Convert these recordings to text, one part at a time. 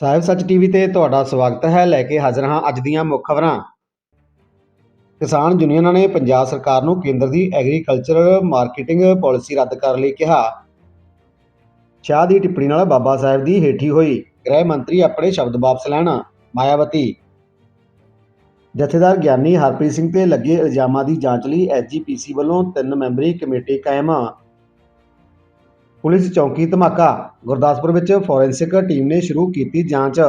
ਸਾਹਿਬ ਸੱਚ ਟੀਵੀ ਤੇ ਤੁਹਾਡਾ ਸਵਾਗਤ ਹੈ। ਲੈ ਕੇ ਹਾਜ਼ਰ ਹਾਂ ਅੱਜ ਦੀਆਂ ਮੁੱਖ ਖਬਰਾਂ। ਕਿਸਾਨ ਯੂਨੀਅਨਾਂ ਨੇ ਪੰਜਾਬ ਸਰਕਾਰ ਨੂੰ ਕੇਂਦਰ ਦੀ ਐਗਰੀਕਲਚਰ ਮਾਰਕੀਟਿੰਗ ਪਾਲਿਸੀ ਰੱਦ ਕਰਨ ਲਈ ਕਿਹਾ। ਸ਼ਾਹ ਦੀ ਟਿੱਪਣੀ ਨਾਲ ਬਾਬਾ ਸਾਹਿਬ ਦੀ ਹੇਠੀ ਹੋਈ। ਗ੍ਰਹਿ ਮੰਤਰੀ ਆਪਣੇ ਸ਼ਬਦ ਵਾਪਸ ਲੈਣ, ਮਾਇਆਵਤੀ। ਜਥੇਦਾਰ ਗਿਆਨੀ ਹਰਪ੍ਰੀਤ ਸਿੰਘ ਤੇ ਲੱਗੇ ਇਲਜ਼ਾਮਾਂ ਦੀ ਜਾਂਚ ਲਈ ਐਸਜੀਪੀਸੀ ਵੱਲੋਂ ਤਿੰਨ ਮੈਂਬਰੀ ਕਮੇਟੀ ਕਾਇਮ। ਪੁਲਿਸ ਚੌਕੀ ਧਮਾਕਾ। ਗੁਰਦਾਸਪੁਰ ਵਿੱਚ ਫੋਰੈਂਸਿਕ ਟੀਮ ਨੇ ਸ਼ੁਰੂ ਕੀਤੀ ਜਾਂਚ।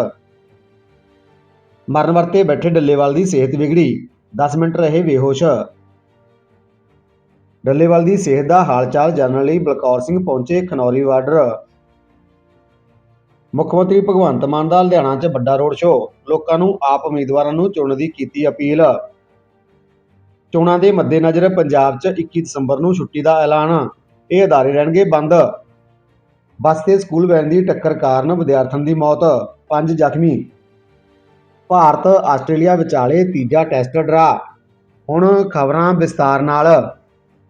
ਮਰਨ ਵਰਤੇ ਬੈਠੇ ਡੱਲੇਵਾਲ ਦੀ ਸਿਹਤ ਵਿਗੜੀ। 10 ਮਿੰਟ ਰਹੇ ਬੇਹੋਸ਼। ਡੱਲੇਵਾਲ ਦੀ ਸਿਹਤ ਦਾ ਹਾਲਚਾਲ ਜਾਣਨ ਲਈ ਬਲਕੌਰ ਸਿੰਘ ਪਹੁੰਚੇ ਖਨੌਰੀ ਵਾਰਡਰ ਮੁੱਖ ਮੰਤਰੀ ਭਗਵੰਤ ਮਾਨ ਦਾ ਲੁਧਿਆਣਾ 'ਚ ਵੱਡਾ ਰੋਡ ਸ਼ੋਅ। ਲੋਕਾਂ ਨੂੰ, ਆਪ ਉਮੀਦਵਾਰਾਂ ਨੂੰ ਚੁਣਨ ਦੀ ਕੀਤੀ ਅਪੀਲ। ਚੋਣਾਂ ਦੇ ਮੱਦੇਨਜ਼ਰ ਪੰਜਾਬ 'ਚ 21 ਦਸੰਬਰ ਨੂੰ ਛੁੱਟੀ ਦਾ ਐਲਾਨ। ਇਹ ਅਦਾਰੇ ਰਹਿਣਗੇ ਬੰਦ। ਬੱਸ ਤੇ ਸਕੂਲ ਵੈਨ ਦੀ ਟੱਕਰ ਕਾਰਨ ਵਿਦਿਆਰਥਣ ਦੀ ਮੌਤ। ਪੰਜ ਜ਼ਖਮੀ। ਭਾਰਤ, ਆਸਟ੍ਰੇਲੀਆ ਵਿਚਾਲੇ ਤੀਜਾ ਟੈਸਟ ਡਰਾ। ਹੁਣ ਖਬਰਾਂ ਵਿਸਤਾਰ ਨਾਲ।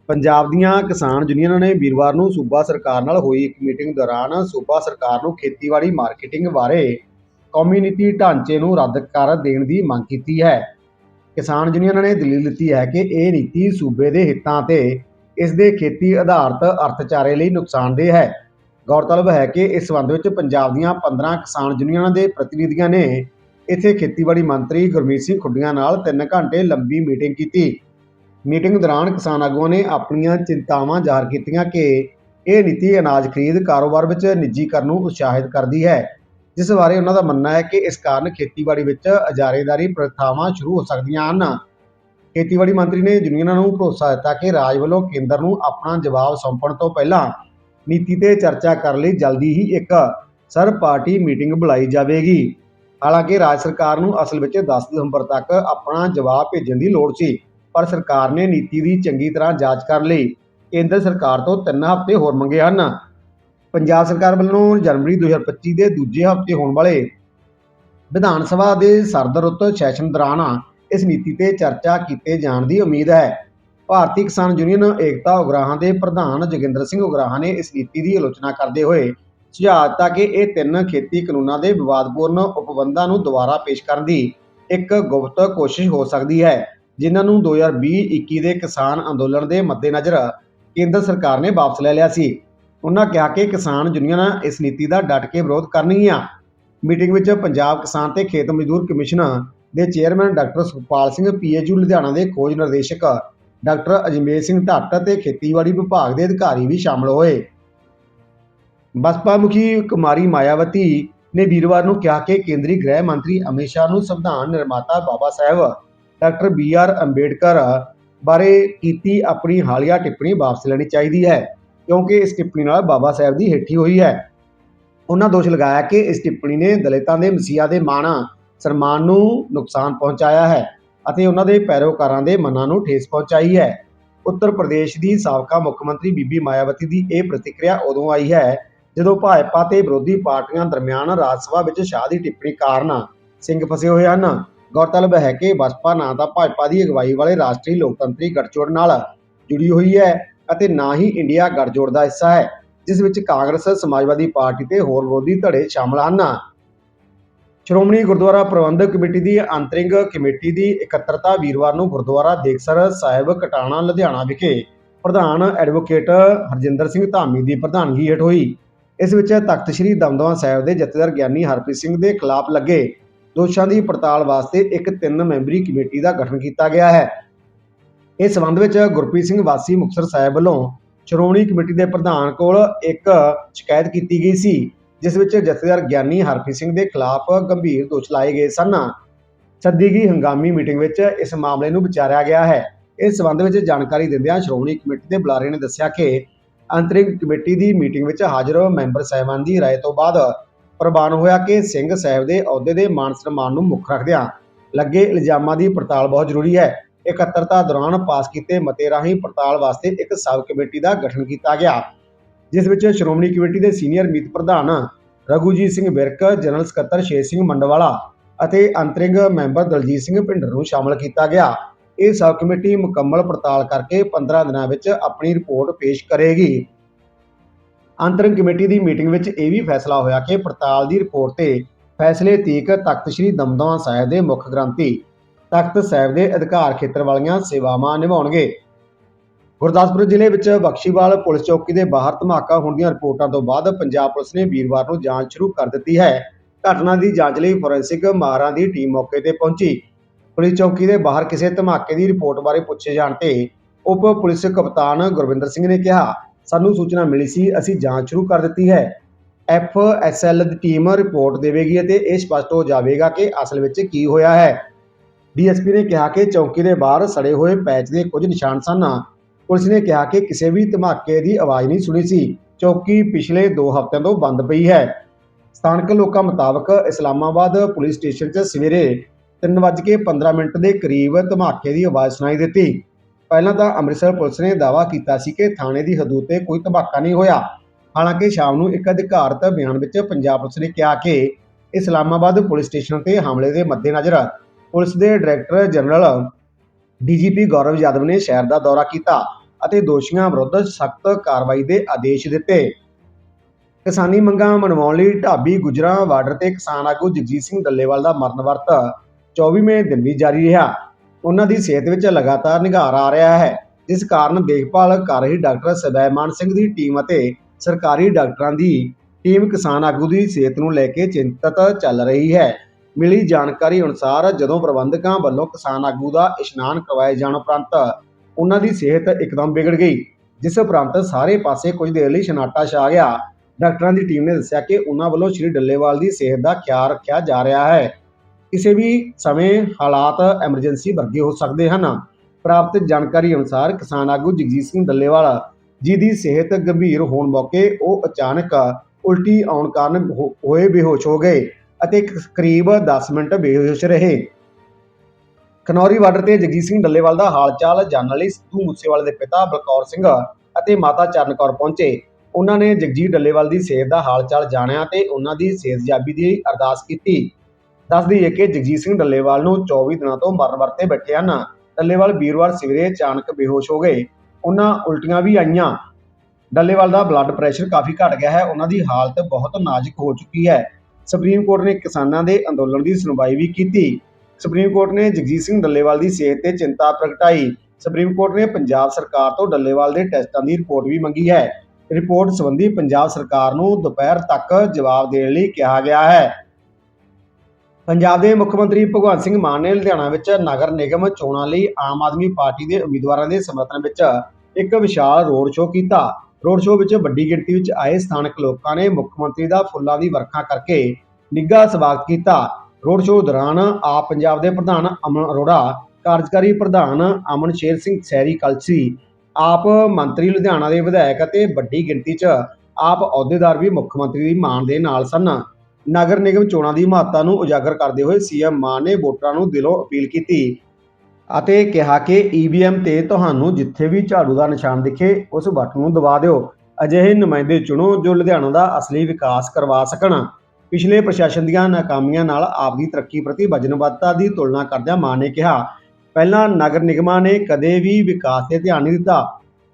ਪੰਜਾਬ ਦੀਆਂ ਕਿਸਾਨ ਯੂਨੀਅਨਾਂ ਨੇ ਵੀਰਵਾਰ ਨੂੰ ਸੂਬਾ ਸਰਕਾਰ ਨਾਲ ਹੋਈ ਇੱਕ ਮੀਟਿੰਗ ਦੌਰਾਨ ਸੂਬਾ ਸਰਕਾਰ ਨੂੰ ਖੇਤੀਬਾੜੀ ਮਾਰਕੀਟਿੰਗ ਬਾਰੇ ਕੌਮੀ ਨੀਤੀ ਢਾਂਚੇ ਨੂੰ ਰੱਦ ਕਰ ਦੇਣ ਦੀ ਮੰਗ ਕੀਤੀ ਹੈ। ਕਿਸਾਨ ਯੂਨੀਅਨਾਂ ਨੇ ਦਲੀਲ ਦਿੱਤੀ ਹੈ ਕਿ ਇਹ ਨੀਤੀ ਸੂਬੇ ਦੇ ਹਿੱਤਾਂ ਤੇ ਇਸ ਦੇ ਖੇਤੀ ਆਧਾਰਿਤ ਅਰਥਚਾਰੇ ਲਈ ਨੁਕਸਾਨਦੇਹ ਹੈ। ਗੌਰਤਲਬ ਹੈ ਕਿ ਇਸ ਸੰਬੰਧ ਵਿੱਚ ਪੰਜਾਬ ਦੀਆਂ 15 ਕਿਸਾਨ ਯੂਨੀਅਨਾਂ ਦੇ ਪ੍ਰਤੀਨਿਧੀਆਂ ਨੇ ਇੱਥੇ ਖੇਤੀਬਾੜੀ ਮੰਤਰੀ ਗੁਰਮੀਤ ਸਿੰਘ ਖੁੱਡੀਆਂ ਨਾਲ 3 ਘੰਟੇ ਲੰਬੀ ਮੀਟਿੰਗ ਕੀਤੀ। ਮੀਟਿੰਗ ਦੌਰਾਨ ਕਿਸਾਨ ਆਗੂਆਂ ਨੇ ਆਪਣੀਆਂ ਚਿੰਤਾਵਾਂ ਜ਼ਾਹਰ ਕੀਤੀਆਂ ਕਿ ਇਹ ਨੀਤੀ ਅਨਾਜ ਖਰੀਦ ਕਾਰੋਬਾਰ ਵਿੱਚ ਨਿੱਜੀਕਰਨ ਨੂੰ ਉਤਸ਼ਾਹਿਤ ਕਰਦੀ ਹੈ, ਜਿਸ ਬਾਰੇ ਉਹਨਾਂ ਦਾ ਮੰਨਣਾ ਹੈ ਕਿ ਇਸ ਕਾਰਨ ਖੇਤੀਬਾੜੀ ਵਿੱਚ ਅਜਾਰੇਦਾਰੀ ਪ੍ਰਥਾਵਾਂ ਸ਼ੁਰੂ ਹੋ ਸਕਦੀਆਂ ਹਨ। ਖੇਤੀਬਾੜੀ ਮੰਤਰੀ ਨੇ ਯੂਨੀਅਨਾਂ ਨੂੰ ਭਰੋਸਾ ਦਿੱਤਾ ਕਿ ਰਾਜ ਵੱਲੋਂ ਕੇਂਦਰ ਨੂੰ ਆਪਣਾ ਜਵਾਬ ਸੌਂਪਣ ਤੋਂ ਪਹਿਲਾਂ ਨੀਤੀ ਤੇ ਚਰਚਾ ਕਰਨ ਲਈ, ਜਲਦੀ ਹੀ ਇੱਕ ਸਰ ਪਾਰਟੀ ਮੀਟਿੰਗ ਬੁਲਾਈ ਜਾਵੇਗੀ। ਹਾਲਾਂਕਿ ਰਾਜ ਸਰਕਾਰ ਨੂੰ ਅਸਲ ਵਿੱਚ 10 ਦਸੰਬਰ ਤੱਕ ਆਪਣਾ ਜਵਾਬ ਭੇਜਣ ਦੀ ਲੋੜ ਸੀ, ਪਰ ਸਰਕਾਰ ਨੇ ਨੀਤੀ ਦੀ ਚੰਗੀ ਤਰ੍ਹਾਂ ਜਾਂਚ ਕਰਨ ਲਈ। ਕੇਂਦਰ ਸਰਕਾਰ ਤੋਂ 3 ਹਫ਼ਤੇ ਹੋਰ ਮੰਗੇ ਹਨ। ਪੰਜਾਬ ਸਰਕਾਰ ਵੱਲੋਂ ਜਨਵਰੀ 2025 ਦੇ ਦੂਜੇ ਹਫ਼ਤੇ ਹੋਣ ਵਾਲੇ ਵਿਧਾਨ ਸਭਾ ਦੇ ਸਰਦਰੁੱਤ ਸੈਸ਼ਨ ਦੌਰਾਨ ਇਸ ਨੀਤੀ ਤੇ ਚਰਚਾ ਕੀਤੇ ਜਾਣ ਦੀ ਉਮੀਦ ਹੈ। ਭਾਰਤੀ ਕਿਸਾਨ ਯੂਨੀਅਨ ਏਕਤਾ ਉਗਰਾਹਾਂ ਦੇ ਪ੍ਰਧਾਨ ਜੋਗਿੰਦਰ ਸਿੰਘ ਉਗਰਾਹਾਂ ਨੇ ਇਸ ਨੀਤੀ ਦੀ ਆਲੋਚਨਾ ਕਰਦੇ ਹੋਏ ਸੁਝਾਅ ਦਿੱਤਾ ਕਿ ਇਹ ਤਿੰਨ ਖੇਤੀ ਕਾਨੂੰਨਾਂ ਦੇ ਵਿਵਾਦਪੂਰਨ ਉਪਬੰਧਾਂ ਨੂੰ ਦੁਬਾਰਾ ਪੇਸ਼ ਕਰਨ ਦੀ ਇੱਕ ਗੁਪਤ ਕੋਸ਼ਿਸ਼ ਹੋ ਸਕਦੀ ਹੈ, ਜਿਨ੍ਹਾਂ ਨੂੰ 2020-21 ਦੇ ਕਿਸਾਨ ਅੰਦੋਲਨ ਦੇ ਮੱਦੇਨਜ਼ਰ ਕੇਂਦਰ ਸਰਕਾਰ ਨੇ ਵਾਪਸ ਲੈ ਲਿਆ ਸੀ। ਉਹਨਾਂ ਕਿਹਾ ਕਿ ਕਿਸਾਨ ਯੂਨੀਅਨ ਇਸ ਨੀਤੀ ਦਾ ਡਟ ਕੇ ਵਿਰੋਧ ਕਰਨਗੀਆਂ। ਮੀਟਿੰਗ ਵਿੱਚ ਪੰਜਾਬ ਕਿਸਾਨ ਤੇ ਖੇਤ ਮਜ਼ਦੂਰ ਕਮਿਸ਼ਨ ਦੇ chairman doctor Sukhpal Singh PAU Ludhiana ਦੇ ਖੋਜ ਨਿਰਦੇਸ਼ਕ ਡਾਕਟਰ ਅਜਮੇਰ ਸਿੰਘ ਢੱਟ ਅਤੇ ਖੇਤੀਬਾੜੀ ਵਿਭਾਗ ਦੇ ਅਧਿਕਾਰੀ ਵੀ ਸ਼ਾਮਲ ਹੋਏ। ਬਸਪਾ ਮੁਖੀ ਕੁਮਾਰੀ ਮਾਇਆਵਤੀ ਨੇ ਵੀਰਵਾਰ ਨੂੰ ਕਿਹਾ ਕਿ ਕੇਂਦਰੀ ਗ੍ਰਹਿ ਮੰਤਰੀ ਅਮਿਤ ਸ਼ਾਹ ਨੂੰ ਸੰਵਿਧਾਨ ਨਿਰਮਾਤਾ Baba Sahib, doctor B R Ambedkar ਬਾਰੇ ਕੀਤੀ ਆਪਣੀ ਹਾਲੀਆ ਟਿੱਪਣੀ ਵਾਪਸ ਲੈਣੀ ਚਾਹੀਦੀ ਹੈ, ਕਿਉਂਕਿ ਇਸ ਟਿੱਪਣੀ ਨਾਲ ਬਾਬਾ ਸਾਹਿਬ ਦੀ ਹੇਠੀ ਹੋਈ ਹੈ। ਉਹਨਾਂ ਦੋਸ਼ ਲਗਾਇਆ ਕਿ ਇਸ ਟਿੱਪਣੀ ਨੇ ਦਲਿਤਾਂ ਦੇ ਮਸੀਹਾ ਦੇ ਮਾਣ, ਸਨਮਾਨ ਨੂੰ ਨੁਕਸਾਨ ਪਹੁੰਚਾਇਆ ਹੈ। ਅਤੇ ਉਹਨਾਂ ਦੇ ਪੈਰੋਕਾਰਾਂ ਦੇ ਮਨਾਂ ਨੂੰ ਠੇਸ ਪਹੁੰਚਾਈ ਹੈ। ਉੱਤਰ ਪ੍ਰਦੇਸ਼ ਦੀ ਸਾਬਕਾ ਮੁੱਖ ਮੰਤਰੀ ਬੀਬੀ ਮਾਇਆਵਤੀ ਦੀ ਇਹ ਪ੍ਰਤੀਕਿਰਿਆ ਉਦੋਂ ਆਈ ਹੈ, ਜਦੋਂ ਭਾਜਪਾ ਤੇ ਵਿਰੋਧੀ ਪਾਰਟੀਆਂ ਦਰਮਿਆਨ ਰਾਜ ਸਭਾ ਵਿੱਚ ਸ਼ਾਹ ਦੀ ਟਿੱਪਣੀ ਕਾਰਨ ਸਿੰਘ ਫਸੇ ਹੋਏ ਹਨ। ਗੌਰਤਲਬ ਹੈ ਕਿ ਬਸਪਾ ਨਾ ਤਾਂ ਭਾਜਪਾ ਦੀ ਅਗਵਾਈ ਵਾਲੇ ਰਾਸ਼ਟਰੀ ਲੋਕਤੰਤਰੀ ਗਠਜੋੜ ਨਾਲ ਜੁੜੀ ਹੋਈ ਹੈ ਅਤੇ ਨਾ ਹੀ ਇੰਡੀਆ ਗਠਜੋੜ ਦਾ ਹਿੱਸਾ ਹੈ, ਜਿਸ ਵਿੱਚ ਕਾਂਗਰਸ, ਸਮਾਜਵਾਦੀ ਪਾਰਟੀ ਤੇ ਹੋਰ ਵਿਰੋਧੀ ਧੜੇ ਸ਼ਾਮਲ ਹਨ। ਸ਼੍ਰੋਮਣੀ ਗੁਰਦੁਆਰਾ ਪ੍ਰਬੰਧਕ ਕਮੇਟੀ ਦੀ ਅੰਤਰਿੰਗ ਕਮੇਟੀ ਦੀ ਇਕੱਤਰਤਾ ਵੀਰਵਾਰ ਨੂੰ ਗੁਰਦੁਆਰਾ ਦੇਖਸਰ ਸਾਹਿਬ, ਕਟਾਣਾ, ਲੁਧਿਆਣਾ ਵਿਖੇ ਪ੍ਰਧਾਨ ਐਡਵੋਕੇਟ ਹਰਜਿੰਦਰ ਸਿੰਘ ਧਾਮੀ ਦੀ ਪ੍ਰਧਾਨਗੀ ਹੇਠ ਹੋਈ। ਇਸ ਵਿੱਚ ਤਖਤ ਸ੍ਰੀ ਦਮਦਮਾ ਸਾਹਿਬ ਦੇ ਜਥੇਦਾਰ ਗਿਆਨੀ ਹਰਪ੍ਰੀਤ ਸਿੰਘ ਦੇ ਖਿਲਾਫ ਲੱਗੇ ਦੋਸ਼ਾਂ ਦੀ ਪੜਤਾਲ ਵਾਸਤੇ ਇੱਕ ਤਿੰਨ ਮੈਂਬਰੀ ਕਮੇਟੀ ਦਾ ਗਠਨ ਕੀਤਾ ਗਿਆ ਹੈ। ਇਸ ਸਬੰਧ ਵਿੱਚ ਗੁਰਪ੍ਰੀਤ ਸਿੰਘ ਵਾਸੀ ਮੁਕਤਸਰ ਸਾਹਿਬ ਵੱਲੋਂ ਸ਼੍ਰੋਮਣੀ ਕਮੇਟੀ ਦੇ ਪ੍ਰਧਾਨ ਕੋਲ ਇੱਕ ਸ਼ਿਕਾਇਤ ਕੀਤੀ ਗਈ ਸੀ। ਜਿਸ ਵਿੱਚ ਜਥੇਦਾਰ ਗਿਆਨੀ ਹਰਪ੍ਰੀਤ ਸਿੰਘ ਦੇ ਖਿਲਾਫ ਗੰਭੀਰ ਦੋਸ਼ ਲਾਏ ਗਏ ਸਨ ਸੱਦੀ ਗਈ ਹੰਗਾਮੀ ਮੀਟਿੰਗ ਵਿੱਚ ਇਸ ਮਾਮਲੇ ਨੂੰ ਵਿਚਾਰਿਆ ਗਿਆ ਹੈ ਇਸ ਸਬੰਧ ਵਿੱਚ ਜਾਣਕਾਰੀ ਦਿੰਦਿਆਂ ਸ਼੍ਰੋਮਣੀ ਕਮੇਟੀ ਦੇ ਬੁਲਾਰੇ ਨੇ ਦੱਸਿਆ ਕਿ ਅੰਤਰਿਮ ਕਮੇਟੀ ਦੀ ਮੀਟਿੰਗ ਵਿੱਚ ਹਾਜ਼ਰ ਮੈਂਬਰ ਸਾਹਿਬਾਨ ਦੀ رائے ਤੋਂ ਬਾਅਦ ਪ੍ਰਵਾਨ ਹੋਇਆ ਕਿ ਸਿੰਘ ਸਾਹਿਬ ਦੇ ਅਹੁਦੇ ਦੇ ਮਾਨ ਸਨਮਾਨ ਨੂੰ ਮੁੱਖ ਰੱਖਦਿਆਂ ਲੱਗੇ ਇਲਜ਼ਾਮਾਂ ਦੀ ਪੜਤਾਲ ਬਹੁਤ ਜ਼ਰੂਰੀ ਹੈ ਇਕੱਤਰਤਾ ਦੌਰਾਨ ਪਾਸ ਕੀਤੇ ਮਤੇ ਰਾਹੀਂ ਪੜਤਾਲ ਵਾਸਤੇ ਇੱਕ ਸਬ ਕਮੇਟੀ ਦਾ ਗਠਨ ਕੀਤਾ ਗਿਆ ਜਿਸ ਵਿੱਚ ਸ਼੍ਰੋਮਣੀ ਕਮੇਟੀ ਦੇ ਸੀਨੀਅਰ ਮੀਤ ਪ੍ਰਧਾਨ ਰਘੂਜੀਤ ਸਿੰਘ ਵਿਰਕ ਜਨਰਲ ਸਕੱਤਰ ਸ਼ੇਰ ਸਿੰਘ ਮੰਡਵਾਲਾ ਅਤੇ ਅੰਤਰਿੰਗ ਮੈਂਬਰ ਦਲਜੀਤ ਸਿੰਘ ਭਿੰਡਰ ਨੂੰ ਸ਼ਾਮਲ ਕੀਤਾ ਗਿਆ। ਇਹ ਸਬ ਕਮੇਟੀ ਮੁਕੰਮਲ ਪੜਤਾਲ ਕਰਕੇ 15 ਦਿਨਾਂ ਵਿੱਚ ਆਪਣੀ ਰਿਪੋਰਟ ਪੇਸ਼ ਕਰੇਗੀ। ਅੰਤਰਿੰਗ ਕਮੇਟੀ ਦੀ ਮੀਟਿੰਗ ਵਿੱਚ ਇਹ ਵੀ ਫੈਸਲਾ ਹੋਇਆ ਕਿ ਪੜਤਾਲ ਦੀ ਰਿਪੋਰਟ ਤੇ ਫੈਸਲੇ ਤੀਕ ਤਖਤ ਸ੍ਰੀ ਦਮਦਮਾ ਸਾਹਿਬ ਦੇ ਮੁੱਖ ਗ੍ਰੰਥੀ ਤਖਤ ਸਾਹਿਬ ਦੇ ਅਧਿਕਾਰ ਖੇਤਰ ਵਾਲੀਆਂ ਸੇਵਾਵਾਂ ਨਿਭਾਉਣਗੇ। ਗੁਰਦਾਸਪੁਰ ਜ਼ਿਲ੍ਹੇ ਵਿੱਚ ਬਖਸ਼ੀਵਾਲ ਪੁਲਿਸ ਚੌਕੀ ਦੇ ਬਾਹਰ ਧਮਾਕਾ ਹੋਣ ਦੀਆਂ ਰਿਪੋਰਟਾਂ ਤੋਂ ਬਾਅਦ ਪੰਜਾਬ ਪੁਲਿਸ ਨੇ ਵੀਰਵਾਰ ਨੂੰ ਜਾਂਚ ਸ਼ੁਰੂ ਕਰ ਦਿੱਤੀ ਹੈ। ਘਟਨਾ ਦੀ ਜਾਂਚ ਲਈ ਫੋਰੈਂਸਿਕ ਮਾਹਰਾਂ ਦੀ ਟੀਮ ਮੌਕੇ ਤੇ ਪਹੁੰਚੀ। ਪੁਲਿਸ ਚੌਕੀ ਦੇ ਬਾਹਰ ਕਿਸੇ ਧਮਾਕੇ ਦੀ ਰਿਪੋਰਟ ਬਾਰੇ ਪੁੱਛੇ ਜਾਣ ਤੇ ਉਪ ਪੁਲਿਸ ਕਪਤਾਨ ਗੁਰਵਿੰਦਰ ਸਿੰਘ ਨੇ ਕਿਹਾ, ਸਾਨੂੰ ਸੂਚਨਾ ਮਿਲੀ ਸੀ, ਅਸੀਂ ਜਾਂਚ ਸ਼ੁਰੂ ਕਰ ਦਿੱਤੀ ਹੈ। ਐਫ ਐਸ ਐਲ ਦੀ ਟੀਮ ਰਿਪੋਰਟ ਦੇਵੇਗੀ ਅਤੇ ਇਹ ਸਪਸ਼ਟ ਹੋ ਜਾਵੇਗਾ ਕਿ ਅਸਲ ਵਿੱਚ ਕੀ ਹੋਇਆ ਹੈ। ਡੀਐਸਪੀ ਨੇ ਕਿਹਾ ਕਿ ਚੌਕੀ ਦੇ ਬਾਹਰ ਸੜੇ ਹੋਏ ਪੈਚ ਦੇ ਕੁਝ ਨਿਸ਼ਾਨ ਸਨ। ਪੁਲਿਸ ਨੇ ਕਿਹਾ ਕਿ ਕਿਸੇ ਵੀ ਧਮਾਕੇ ਦੀ ਆਵਾਜ਼ ਨਹੀਂ ਸੁਣੀ ਸੀ, ਚੌਕੀ ਪਿਛਲੇ 2 ਹਫ਼ਤਿਆਂ ਤੋਂ ਬੰਦ ਪਈ ਹੈ। ਸਥਾਨਕ ਲੋਕਾਂ ਮੁਤਾਬਕ ਇਸਲਾਮਾਬਾਦ ਪੁਲਿਸ ਸਟੇਸ਼ਨ 'ਚ ਸਵੇਰੇ 3:15 ਮਿੰਟ ਦੇ ਕਰੀਬ ਧਮਾਕੇ ਦੀ ਆਵਾਜ਼ ਸੁਣਾਈ ਦਿੱਤੀ। ਪਹਿਲਾਂ ਤਾਂ ਅੰਮ੍ਰਿਤਸਰ ਪੁਲਿਸ ਨੇ ਦਾਅਵਾ ਕੀਤਾ ਸੀ ਕਿ ਥਾਣੇ ਦੀ ਹਦੂਦ ਤੇ ਕੋਈ ਧਮਾਕਾ ਨਹੀਂ ਹੋਇਆ। ਹਾਲਾਂਕਿ ਸ਼ਾਮ ਨੂੰ ਇੱਕ ਅਧਿਕਾਰਤ ਬਿਆਨ ਵਿੱਚ ਪੰਜਾਬ ਪੁਲਿਸ ਨੇ ਕਿਹਾ ਕਿ ਇਸਲਾਮਾਬਾਦ ਪੁਲਿਸ ਸਟੇਸ਼ਨ ਤੇ ਹਮਲੇ ਦੇ ਮੱਦੇਨਜ਼ਰ ਪੁਲਿਸ ਦੇ director general DGP Gaurav Yadav ਨੇ ਸ਼ਹਿਰ ਦਾ ਦੌਰਾ ਕੀਤਾ ਅਤੇ ਦੋਸ਼ੀਆਂ ਵਿਰੁੱਧ ਸਖਤ ਕਾਰਵਾਈ ਦੇ ਆਦੇਸ਼ ਦਿੱਤੇ। ਕਿਸਾਨੀ ਮੰਗਾਂ ਮਨਵਾਉਣ ਲਈ ਢਾਬੀ ਗੁਜਰਾਂ ਬਾਰਡਰ ਤੇ ਕਿਸਾਨ ਆਗੂ ਜਗਜੀਤ ਸਿੰਘ ਡੱਲੇਵਾਲ ਦਾ ਮਰਨ ਵਰਤ 24ਵੇਂ ਦਿਨ ਵੀ ਜਾਰੀ ਰਿਹਾ। ਉਹਨਾਂ ਦੀ ਸਿਹਤ ਵਿੱਚ ਲਗਾਤਾਰ ਨਿਘਾਰ ਆ ਰਿਹਾ ਹੈ। ਜਿਸ ਕਾਰਨ ਦੇਖਭਾਲ ਕਰ ਰਹੀ ਡਾਕਟਰ ਸਬੈਮਾਨ ਸਿੰਘ ਦੀ ਟੀਮ ਅਤੇ ਸਰਕਾਰੀ ਡਾਕਟਰਾਂ ਦੀ ਟੀਮ ਕਿਸਾਨ ਆਗੂ ਦੀ ਸਿਹਤ ਨੂੰ ਲੈ ਕੇ ਚਿੰਤਤ ਚੱਲ ਰਹੀ ਹੈ। ਮਿਲੀ ਜਾਣਕਾਰੀ ਅਨੁਸਾਰ ਜਦੋਂ ਪ੍ਰਬੰਧਕਾਂ ਵੱਲੋਂ ਕਿਸਾਨ ਆਗੂ ਦਾ ਇਸ਼ਨਾਨ ਕਰਵਾਏ ਜਾਣ ਉਪਰੰਤ ਉਹਨਾਂ ਦੀ ਸਿਹਤ ਇੱਕਦਮ ਵਿਗੜ ਗਈ, ਜਿਸ ਉਪਰੰਤ ਸਾਰੇ ਪਾਸੇ ਕੁਝ ਦੇਰ ਲਈ ਸਨਾਟਾ ਛਾ ਗਿਆ। ਡਾਕਟਰਾਂ ਦੀ ਟੀਮ ਨੇ ਦੱਸਿਆ ਕਿ ਉਹਨਾਂ ਵੱਲੋਂ ਸ਼੍ਰੀ ਡੱਲੇਵਾਲ ਦੀ ਸਿਹਤ ਦਾ ਖਿਆਲ ਰੱਖਿਆ ਜਾ ਰਿਹਾ ਹੈ। ਕਿਸੇ ਵੀ ਸਮੇਂ ਹਾਲਾਤ ਐਮਰਜੈਂਸੀ ਵਰਗੇ ਹੋ ਸਕਦੇ ਹਨ। ਪ੍ਰਾਪਤ ਜਾਣਕਾਰੀ ਅਨੁਸਾਰ ਕਿਸਾਨ ਆਗੂ ਜਗਜੀਤ ਸਿੰਘ ਡੱਲੇਵਾਲ ਜੀ ਦੀ ਸਿਹਤ ਗੰਭੀਰ ਹੋਣ ਮੌਕੇ ਉਹ ਅਚਾਨਕ ਉਲਟੀ ਆਉਣ ਕਾਰਨ ਹੋ- ਹੋਏ ਬੇਹੋਸ਼ ਹੋ ਗਏ। ਅਤੇ ਕਰੀਬ 10 ਮਿੰਟ ਬੇਹੋਸ਼ ਰਹੇ। ਖਨੌਰੀ ਬਾਰਡਰ ਤੇ ਜਗਜੀਤ ਸਿੰਘ ਡੱਲੇਵਾਲ ਦਾ ਹਾਲ ਚਾਲ ਜਾਣਨ ਲਈ ਸਿੱਧੂ ਮੂਸੇਵਾਲੇ ਦੇ ਪਿਤਾ ਬਲਕੌਰ ਸਿੰਘ ਅਤੇ ਮਾਤਾ ਚਰਨ ਕੌਰ ਪਹੁੰਚੇ। ਉਹਨਾਂ ਨੇ ਜਗਜੀਤ ਡੱਲੇਵਾਲ ਦੀ ਸਿਹਤ ਦਾ ਹਾਲ ਚਾਲ ਜਾਣਿਆ ਤੇ ਉਹਨਾਂ ਦੀ ਸਿਹਤਯਾਬੀ ਦੀ ਅਰਦਾਸ ਕੀਤੀ। ਦੱਸ ਦਈਏ ਕਿ ਜਗਜੀਤ ਸਿੰਘ ਡੱਲੇਵਾਲ ਨੂੰ 24 ਦਿਨਾਂ ਤੋਂ ਮਰਨ ਵਰਤੇ ਬੈਠੇ ਹਨ। ਡੱਲੇਵਾਲ ਵੀਰਵਾਰ ਸਵੇਰੇ ਅਚਾਨਕ ਬੇਹੋਸ਼ ਹੋ ਗਏ। ਉਹਨਾਂ ਉਲਟੀਆਂ ਵੀ ਆਈਆਂ। ਡੱਲੇਵਾਲ ਦਾ ਬਲੱਡ ਪ੍ਰੈਸ਼ਰ ਕਾਫੀ ਘਟ ਗਿਆ ਹੈ। ਉਹਨਾਂ ਦੀ ਹਾਲਤ ਬਹੁਤ ਨਾਜ਼ੁਕ ਹੋ ਚੁੱਕੀ ਹੈ। ਸੁਪਰੀਮ ਕੋਰਟ ਨੇ ਕਿਸਾਨਾਂ ਦੇ ਅੰਦੋਲਨ ਦੀ ਸੁਣਵਾਈ ਵੀ ਕੀਤੀ। ਸੁਪਰੀਮ ਕੋਰਟ ਨੇ ਜਗਜੀਤ ਸਿੰਘ ਡੱਲੇਵਾਲ ਦੀ ਸਿਹਤ ਤੇ ਚਿੰਤਾ ਪ੍ਰਗਟਾਈ। ਸੁਪਰੀਮ ਕੋਰਟ ਨੇ ਪੰਜਾਬ ਸਰਕਾਰ ਤੋਂ ਡੱਲੇਵਾਲ ਦੇ ਟੈਸਟਾਂ ਦੀ ਰਿਪੋਰਟ ਵੀ ਮੰਗੀ ਹੈ। ਰਿਪੋਰਟ ਸੰਬੰਧੀ ਪੰਜਾਬ ਸਰਕਾਰ ਨੂੰ ਦੁਪਹਿਰ ਤੱਕ ਜਵਾਬ ਦੇਣ ਲਈ ਕਿਹਾ ਗਿਆ ਹੈ। ਪੰਜਾਬ ਦੇ ਮੁੱਖ ਮੰਤਰੀ ਭਗਵੰਤ ਸਿੰਘ ਮਾਨ ਨੇ ਲੁਧਿਆਣਾ ਵਿੱਚ ਨਗਰ ਨਿਗਮ ਚੋਣਾਂ ਲਈ ਆਮ ਆਦਮੀ ਪਾਰਟੀ ਦੇ ਉਮੀਦਵਾਰਾਂ ਦੇ ਸਮਰਥਨ ਵਿੱਚ ਇੱਕ ਵਿਸ਼ਾਲ ਰੋਡ ਸ਼ੋਅ ਕੀਤਾ। ਰੋਡ ਸ਼ੋਅ ਵਿੱਚ ਵੱਡੀ ਗਿਣਤੀ ਵਿੱਚ ਆਏ ਸਥਾਨਕ ਲੋਕਾਂ ਨੇ ਮੁੱਖ ਮੰਤਰੀ ਦਾ ਫੁੱਲਾਂ ਦੀ ਵਰਖਾ ਕਰਕੇ ਨਿੱਘਾ ਸਵਾਗਤ ਕੀਤਾ। ਰੋਡ ਸ਼ੋਅ ਦੌਰਾਨ ਆਪ ਪੰਜਾਬ ਦੇ ਪ੍ਰਧਾਨ ਅਮਨ ਅਰੋੜਾ, ਕਾਰਜਕਾਰੀ ਪ੍ਰਧਾਨ ਅਮਨ ਸ਼ੇਰ ਸਿੰਘ ਸੈਰੀ ਕਲਸੀ, ਆਪ ਮੰਤਰੀ ਲੁਧਿਆਣਾ ਦੇ ਵਿਧਾਇਕ ਅਤੇ ਵੱਡੀ ਗਿਣਤੀ 'ਚ ਆਪ ਅਹੁਦੇਦਾਰ ਵੀ ਮੁੱਖ ਮੰਤਰੀ ਦੀ ਮਾਨ ਦੇ ਨਾਲ ਸਨ। ਨਗਰ ਨਿਗਮ ਚੋਣਾਂ ਦੀ ਮਹੱਤਤਾ ਨੂੰ ਉਜਾਗਰ ਕਰਦੇ ਹੋਏ ਸੀਐਮ ਮਾਨ ਨੇ ਵੋਟਰਾਂ ਨੂੰ ਦਿਲੋਂ ਅਪੀਲ ਕੀਤੀ। ਅਤੇ ਕਿਹਾ ਕਿ ਈਵੀਐਮ ਤੇ ਤੁਹਾਨੂੰ ਜਿੱਥੇ ਵੀ ਝਾੜੂ ਦਾ ਨਿਸ਼ਾਨ ਦਿਖੇ, ਉਸ ਬਟਨ ਨੂੰ ਦਬਾ ਦਿਓ। ਅਜਿਹੇ ਨੁਮਾਇੰਦੇ ਚੁਣੋ ਜੋ ਲੁਧਿਆਣਾ ਦਾ ਅਸਲੀ ਵਿਕਾਸ ਕਰਵਾ ਸਕਣ। ਪਿਛਲੇ ਪ੍ਰਸ਼ਾਸਨ ਦੀਆਂ ਨਾਕਾਮੀਆਂ ਨਾਲ ਆਪ ਦੀ ਤਰੱਕੀ ਪ੍ਰਤੀ ਵਚਨਬੱਧਤਾ ਦੀ ਤੁਲਨਾ ਕਰਦਿਆਂ ਮਾਨ ਨੇ ਕਿਹਾ, ਪਹਿਲਾਂ ਨਗਰ ਨਿਗਮਾਂ ਨੇ ਕਦੇ ਵੀ ਵਿਕਾਸ ਤੇ ਧਿਆਨ ਨਹੀਂ ਦਿੱਤਾ।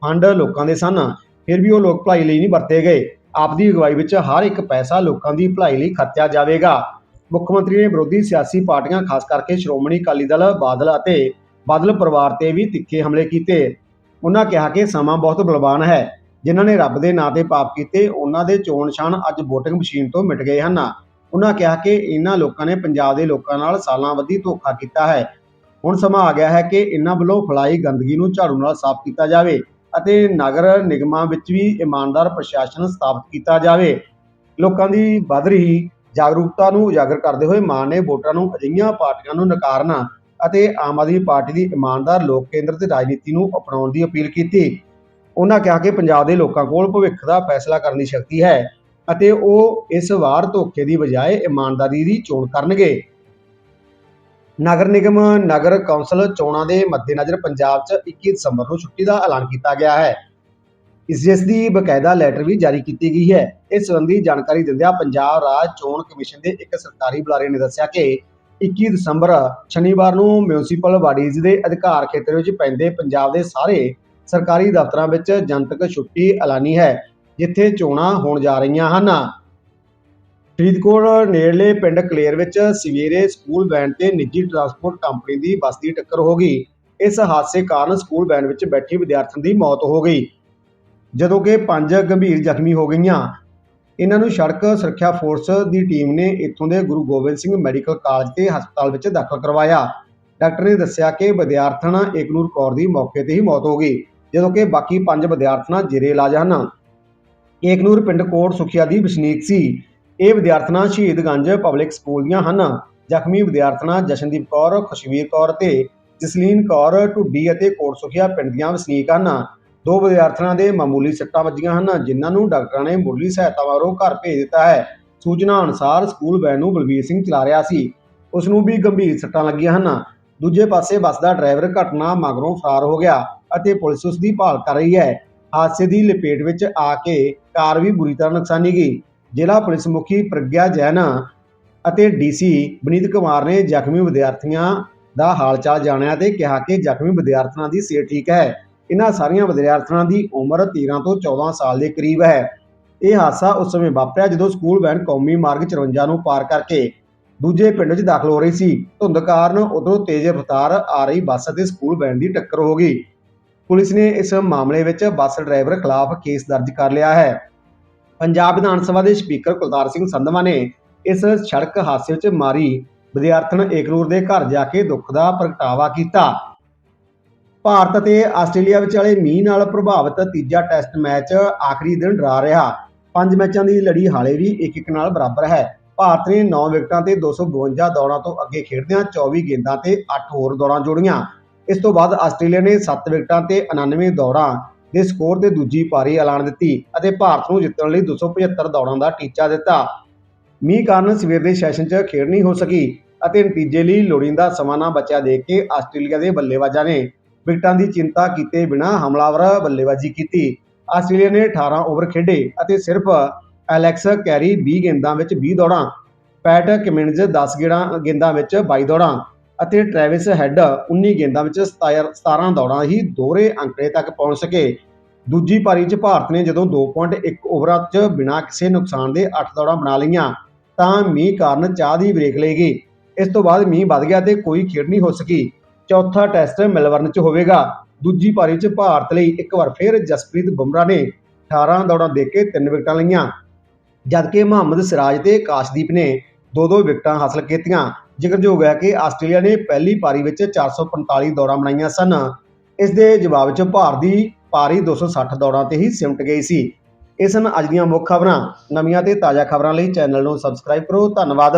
ਫੰਡ ਲੋਕਾਂ ਦੇ ਸਨ, ਫਿਰ ਵੀ ਉਹ ਲੋਕ ਭਲਾਈ ਲਈ ਨਹੀਂ ਵਰਤੇ ਗਏ। ਆਪ ਦੀ ਅਗਵਾਈ ਵਿੱਚ ਹਰ ਇੱਕ ਪੈਸਾ ਲੋਕਾਂ ਦੀ ਭਲਾਈ ਲਈ ਖਰਚਿਆ ਜਾਵੇਗਾ। ਮੁੱਖ ਮੰਤਰੀ ਨੇ ਵਿਰੋਧੀ ਸਿਆਸੀ ਪਾਰਟੀਆਂ, ਖਾਸ ਕਰਕੇ ਸ਼੍ਰੋਮਣੀ ਅਕਾਲੀ ਦਲ, ਬਾਦਲ ਅਤੇ ਬਾਦਲ ਪਰਿਵਾਰ ਤੇ ਵੀ ਤਿੱਖੇ ਹਮਲੇ ਕੀਤੇ। ਉਹਨਾਂ ਕਿਹਾ ਕਿ ਸਮਾਂ ਬਹੁਤ ਬਲਵਾਨ ਹੈ। ਜਿਨ੍ਹਾਂ ਨੇ ਰੱਬ ਦੇ ਨਾਂ ਤੇ ਪਾਪ ਕੀਤੇ ਉਹਨਾਂ ਦੇ ਚੋਣ ਨਿਸ਼ਾਨ ਅੱਜ VOTING ਮਸ਼ੀਨ ਤੋਂ ਮਿਟ ਗਏ ਹਨ। ਉਹਨਾਂ ਕਿਹਾ ਕਿ ਇਹਨਾਂ ਲੋਕਾਂ ਨੇ ਪੰਜਾਬ ਦੇ ਲੋਕਾਂ ਨਾਲ ਸਾਲਾਂ ਬੱਧੀ ਧੋਖਾ ਕੀਤਾ ਹੈ। ਹੁਣ ਸਮਾਂ ਆ ਗਿਆ ਹੈ ਕਿ ਇਹਨਾਂ ਵੱਲੋਂ ਫਲਾਈ ਗੰਦਗੀ ਨੂੰ ਝਾੜੂ ਨਾਲ ਸਾਫ਼ ਕੀਤਾ ਜਾਵੇ ਅਤੇ ਨਗਰ ਨਿਗਮਾਂ ਵਿੱਚ ਵੀ ਇਮਾਨਦਾਰ ਪ੍ਰਸ਼ਾਸਨ ਸਥਾਪਿਤ ਕੀਤਾ ਜਾਵੇ। ਲੋਕਾਂ ਦੀ ਵੱਧ ਰਹੀ ਜਾਗਰੂਕਤਾ ਨੂੰ ਉਜਾਗਰ ਕਰਦੇ ਹੋਏ ਮਾਨ ਨੇ ਵੋਟਰਾਂ ਨੂੰ ਅਜਿਹੀਆਂ ਪਾਰਟੀਆਂ ਨੂੰ ਨਕਾਰਨਾ ਅਤੇ ਆਮ ਆਦਮੀ ਪਾਰਟੀ ਦੀ ਇਮਾਨਦਾਰ ਲੋਕ ਕੇਂਦਰਿਤ ਰਾਜਨੀਤੀ ਨੂੰ ਅਪਣਾਉਣ ਦੀ ਅਪੀਲ ਕੀਤੀ। ਉਹਨਾਂ ਕਿਹਾ ਕਿ ਪੰਜਾਬ ਦੇ ਲੋਕਾਂ ਕੋਲ ਭਵਿੱਖ ਦਾ ਫੈਸਲਾ ਕਰਨ ਦੀ ਸ਼ਕਤੀ ਹੈ ਅਤੇ ਉਹ ਇਸ ਵਾਰ ਧੋਖੇ ਦੀ ਬਜਾਏ ਇਮਾਨਦਾਰੀ ਦੀ ਚੋਣ ਕਰਨਗੇ। ਨਗਰ ਨਿਗਮ, ਨਗਰ ਕੌਂਸਲ ਚੋਣਾਂ ਦੇ ਮੱਦੇਨਜ਼ਰ ਪੰਜਾਬ 'ਚ 21 ਦਸੰਬਰ ਨੂੰ ਛੁੱਟੀ ਦਾ ਐਲਾਨ ਕੀਤਾ ਗਿਆ ਹੈ। ਇਸ ਜਿਸ ਦੀ ਬਕਾਇਦਾ ਲੈਟਰ ਵੀ ਜਾਰੀ ਕੀਤੀ ਗਈ ਹੈ। ਇਸ ਸੰਬੰਧੀ ਜਾਣਕਾਰੀ ਦਿੰਦਿਆਂ ਪੰਜਾਬ ਰਾਜ ਚੋਣ ਕਮਿਸ਼ਨ ਦੇ ਇੱਕ ਸਰਕਾਰੀ ਬੁਲਾਰੇ ਨੇ ਦੱਸਿਆ ਕਿ 21 ਦਸੰਬਰ ਸ਼ਨੀਵਾਰ ਨੂੰ ਮਿਊਨਿਸਪਲ ਬਾਡੀਜ਼ ਦੇ ਅਧਿਕਾਰ ਖੇਤਰ ਵਿੱਚ ਪੈਂਦੇ ਪੰਜਾਬ ਦੇ ਸਾਰੇ ਸਰਕਾਰੀ ਦਫ਼ਤਰਾਂ ਵਿੱਚ ਜਨਤਕ ਛੁੱਟੀ ਐਲਾਨੀ ਹੈ, ਜਿੱਥੇ ਚੋਣਾਂ ਹੋਣ ਜਾ ਰਹੀਆਂ ਹਨ। ਫਰੀਦਕੋਟ ਨੇੜਲੇ ਪਿੰਡ ਕਲੇਰ ਵਿੱਚ ਸਵੇਰੇ ਸਕੂਲ ਵੈਨ ਤੇ ਨਿੱਜੀ ਟਰਾਂਸਪੋਰਟ ਕੰਪਨੀ ਦੀ ਬੱਸ ਦੀ ਟੱਕਰ ਹੋ ਗਈ। ਇਸ ਹਾਦਸੇ ਕਾਰਨ ਸਕੂਲ ਵੈਨ ਵਿੱਚ ਬੈਠੀ ਵਿਦਿਆਰਥਣ ਦੀ ਮੌਤ ਹੋ ਗਈ, ਜਦੋਂ ਕਿ ਪੰਜ ਗੰਭੀਰ ਜ਼ਖਮੀ ਹੋ ਗਈਆਂ। ਇਹਨਾਂ ਨੂੰ ਸੜਕ ਸੁਰੱਖਿਆ ਫੋਰਸ ਦੀ ਟੀਮ ਨੇ ਇੱਥੋਂ ਦੇ ਗੁਰੂ ਗੋਬਿੰਦ ਸਿੰਘ ਮੈਡੀਕਲ ਕਾਲਜ ਤੇ ਹਸਪਤਾਲ ਵਿੱਚ ਦਾਖਲ ਕਰਵਾਇਆ। ਡਾਕਟਰ ਨੇ ਦੱਸਿਆ ਕਿ ਵਿਦਿਆਰਥਣ ਏਕਨੂਰ ਕੌਰ ਦੀ ਮੌਕੇ ਤੇ ਹੀ ਮੌਤ ਹੋ ਗਈ, ਜਦੋਂ ਕਿ ਬਾਕੀ ਪੰਜ ਵਿਦਿਆਰਥਣਾਂ ਜੇਰੇ ਇਲਾਜ ਹਨ। ਏਕਨੂਰ ਪਿੰਡ ਕੋਟ ਸੁਖਿਆ ਦੀ ਵਸਨੀਕ ਸੀ। ਇਹ ਵਿਦਿਆਰਥਣਾਂ ਸ਼ਹੀਦਗੰਜ ਪਬਲਿਕ ਸਕੂਲ ਦੀਆਂ ਹਨ। ਜ਼ਖਮੀ ਵਿਦਿਆਰਥਣਾਂ ਜਸ਼ਨਦੀਪ ਕੌਰ, ਖੁਸ਼ਵੀਰ ਕੌਰ ਤੇ ਜਸਲੀਨ ਕੌਰ, ਢੁੱਡੀ ਅਤੇ ਕੋਟ ਸੁਖੀਆ ਪਿੰਡ ਦੀਆਂ ਵਸਨੀਕ ਹਨ। ਦੋ ਵਿਦਿਆਰਥਣਾਂ ਦੇ ਮਾਮੂਲੀ ਸੱਟਾਂ ਵੱਜੀਆਂ ਹਨ, ਜਿਨ੍ਹਾਂ ਨੂੰ ਡਾਕਟਰਾਂ ਨੇ ਮੁੱਢਲੀ ਸਹਾਇਤਾ ਵਜੋਂ ਘਰ ਭੇਜ ਦਿੱਤਾ ਹੈ। ਸੂਚਨਾ ਅਨੁਸਾਰ ਸਕੂਲ ਵੈਨ ਨੂੰ ਬਲਬੀਰ ਸਿੰਘ ਚਲਾ ਰਿਹਾ ਸੀ। ਉਸ ਨੂੰ ਵੀ ਗੰਭੀਰ ਸੱਟਾਂ ਲੱਗੀਆਂ ਹਨ। ਦੂਜੇ ਪਾਸੇ ਬੱਸ ਦਾ ਡਰਾਈਵਰ ਘਟਨਾ ਮਗਰੋਂ ਫਰਾਰ ਹੋ ਗਿਆ ਅਤੇ ਪੁਲਿਸ ਉਸ ਦੀ ਭਾਲ ਕਰ ਰਹੀ ਹੈ। ਹਾਦਸੇ ਦੀ ਲਪੇਟ ਵਿੱਚ ਆ ਕੇ ਕਾਰ ਵੀ ਬੁਰੀ ਤਰ੍ਹਾਂ ਨੁਕਸਾਨੀ ਗਈ। ਜ਼ਿਲ੍ਹਾ ਪੁਲਿਸ ਮੁਖੀ ਪ੍ਰਗਿਆ ਜੈਨ ਅਤੇ ਡੀਸੀ ਬਨੀਤ ਕੁਮਾਰ ਨੇ ਜ਼ਖਮੀ ਵਿਦਿਆਰਥੀਆਂ ਦਾ ਹਾਲ ਚਾਲ ਜਾਣਿਆ ਤੇ ਕਿਹਾ ਕਿ ਜ਼ਖਮੀ ਵਿਦਿਆਰਥਣਾਂ ਦੀ ਸਿਹਤ ਠੀਕ ਹੈ। ਇਹਨਾਂ ਸਾਰੀਆਂ ਵਿਦਿਆਰਥਣਾਂ ਦੀ ਉਮਰ 13 ਤੋਂ 14 ਸਾਲ ਦੇ ਕਰੀਬ ਹੈ। ਇਹ ਹਾਦਸਾ ਉਸ ਸਮੇਂ ਵਾਪਰਿਆ ਜਦੋਂ ਸਕੂਲ ਵੈਨ ਕੌਮੀ ਮਾਰਗ 54 ਨੂੰ ਪਾਰ ਕਰਕੇ ਦੂਜੇ ਪਿੰਡ ਵਿੱਚ ਦਾਖਲ ਹੋ ਰਹੀ ਸੀ। ਧੁੰਦ ਕਾਰਨ ਉਧਰੋਂ ਤੇਜ਼ ਰਫ਼ਤਾਰ ਆ ਰਹੀ ਬੱਸ ਅਤੇ ਸਕੂਲ ਵੈਨ ਦੀ ਟੱਕਰ ਹੋ ਗਈ। ਪੁਲਿਸ ਨੇ ਇਸ ਮਾਮਲੇ ਵਿੱਚ ਬੱਸ ਡਰਾਈਵਰ ਖਿਲਾਫ ਕੇਸ ਦਰਜ ਕਰ ਲਿਆ ਹੈ। ਪੰਜਾਬ ਵਿਧਾਨ ਸਭਾ ਦੇ ਸਪੀਕਰ ਕੁਲਤਾਰ ਸਿੰਘ ਸੰਧਵਾ ਨੇ ਇਸ ਸੜਕ ਹਾਦਸੇ ਵਿੱਚ ਮਾਰੀ ਵਿਦਿਆਰਥਣ ਏਕਨੂਰ ਦੇ ਘਰ ਜਾ ਕੇ ਦੁੱਖ ਦਾ ਪ੍ਰਗਟਾਵਾ ਕੀਤਾ। ਭਾਰਤ ਅਤੇ ਆਸਟ੍ਰੇਲੀਆ ਵਿਚਾਲੇ ਮੀਂਹ ਨਾਲ ਪ੍ਰਭਾਵਿਤ ਤੀਜਾ ਟੈਸਟ ਮੈਚ ਆਖਰੀ ਦਿਨ ਡਰਾ ਰਿਹਾ। ਪੰਜ ਮੈਚਾਂ ਦੀ ਲੜੀ ਹਾਲੇ ਵੀ ਇੱਕ ਇੱਕ ਨਾਲ ਬਰਾਬਰ ਹੈ। ਭਾਰਤ ਨੇ 9 ਵਿਕਟਾਂ ਤੇ 252 ਦੌੜਾਂ ਤੋਂ ਅੱਗੇ ਖੇਡਦਿਆਂ 24 ਗੇਂਦਾਂ ਤੇ 8 ਹੋਰ ਦੌੜਾਂ ਜੋੜੀਆਂ। ਇਸ ਤੋਂ ਬਾਅਦ ਆਸਟ੍ਰੇਲੀਆ ਨੇ 7 ਵਿਕਟਾਂ ਤੇ 99 ਦੌੜਾਂ ਦੇ ਸਕੋਰ ਤੇ ਦੂਜੀ ਪਾਰੀ ਐਲਾਨ ਦਿੱਤੀ ਅਤੇ ਭਾਰਤ ਨੂੰ ਜਿੱਤਣ ਲਈ 275 ਦੌੜਾਂ ਦਾ ਟੀਚਾ ਦਿੱਤਾ। ਮੀਂਹ ਕਾਰਨ ਸਵੇਰ ਦੇ ਸੈਸ਼ਨ 'ਚ ਖੇਡ ਨਹੀਂ ਹੋ ਸਕੀ ਅਤੇ ਨਤੀਜੇ ਲਈ ਲੋੜੀਂਦਾ ਸਮਾਂ ਨਾ ਬਚਿਆ ਦੇਖ ਕੇ ਆਸਟ੍ਰੇਲੀਆ ਦੇ ਬੱਲੇਬਾਜ਼ਾਂ ਨੇ ਵਿਕਟਾਂ ਦੀ ਚਿੰਤਾ ਕੀਤੇ ਬਿਨਾਂ ਹਮਲਾਵਰ ਬੱਲੇਬਾਜ਼ੀ ਕੀਤੀ। ਆਸਟ੍ਰੇਲੀਆ ਨੇ 18 ਓਵਰ ਖੇਡੇ ਅਤੇ ਸਿਰਫ ਐਲੈਕਸ ਕੈਰੀ 20 ਗੇਂਦਾਂ ਵਿੱਚ 20 ਦੌੜਾਂ, ਪੈਟ ਕਮਿੰਨਜ਼ 10 ਗੇੜਾਂ ਗੇਂਦਾਂ ਵਿੱਚ 22 ਦੌੜਾਂ ਅਤੇ ਟ੍ਰੈਵਿਸ ਹੈਡ 19 ਗੇਂਦਾਂ ਵਿੱਚ 17 17 ਦੌੜਾਂ ਹੀ ਦੋਹਰੇ ਅੰਕੜੇ ਤੱਕ ਪਹੁੰਚ ਸਕੇ। ਦੂਜੀ ਪਾਰੀ 'ਚ ਭਾਰਤ ਨੇ ਜਦੋਂ 2.1 ਓਵਰਾਂ 'ਚ ਬਿਨਾਂ ਕਿਸੇ ਨੁਕਸਾਨ ਦੇ 8 ਦੌੜਾਂ ਬਣਾ ਲਈਆਂ, ਤਾਂ ਮੀਂਹ ਕਾਰਨ ਚਾਹ ਦੀ ਬ੍ਰੇਕ ਲਈ ਗਈ। ਇਸ ਤੋਂ ਬਾਅਦ ਮੀਂਹ ਵੱਧ ਗਿਆ ਤੇ ਕੋਈ ਖੇਡ ਨਹੀਂ ਹੋ ਸਕੀ। ਚੌਥਾ ਟੈਸਟ ਮੈਲਬਰਨ 'ਚ ਹੋਵੇਗਾ। ਦੂਜੀ ਪਾਰੀ 'ਚ ਭਾਰਤ ਲਈ ਇੱਕ ਵਾਰ ਫਿਰ ਜਸਪ੍ਰੀਤ ਬੁਮਰਾਹ ਨੇ 18 ਦੌੜਾਂ ਦੇ ਕੇ 3 ਵਿਕਟਾਂ ਲਈਆਂ। ਜਦਕਿ ਮੁਹੰਮਦ ਸਿਰਾਜ ਤੇ ਕਾਸ਼ਦੀਪ ਨੇ ਦੋ ਦੋ ਵਿਕਟਾਂ ਹਾਸਲ ਕੀਤੀਆਂ। ਜ਼ਿਕਰਯੋਗ ਹੈ ਕਿ ਆਸਟ੍ਰੇਲੀਆ ਨੇ ਪਹਿਲੀ ਪਾਰੀ ਵਿੱਚ 445 ਦੌੜਾਂ ਬਣਾਈਆਂ ਸਨ। ਇਸ ਦੇ ਜਵਾਬ ਵਿੱਚ ਭਾਰਤ ਦੀ ਪਾਰੀ 260 ਦੌੜਾਂ ਤੇ ਹੀ ਸਿਮਟ ਗਈ ਸੀ। ਇਹ ਸਨ ਅੱਜ ਦੀਆਂ ਮੁੱਖ ਖਬਰਾਂ। ਨਵੀਆਂ ਤੇ ਤਾਜ਼ਾ ਖਬਰਾਂ ਲਈ ਚੈਨਲ ਨੂੰ ਸਬਸਕ੍ਰਾਈਬ ਕਰੋ। ਧੰਨਵਾਦ।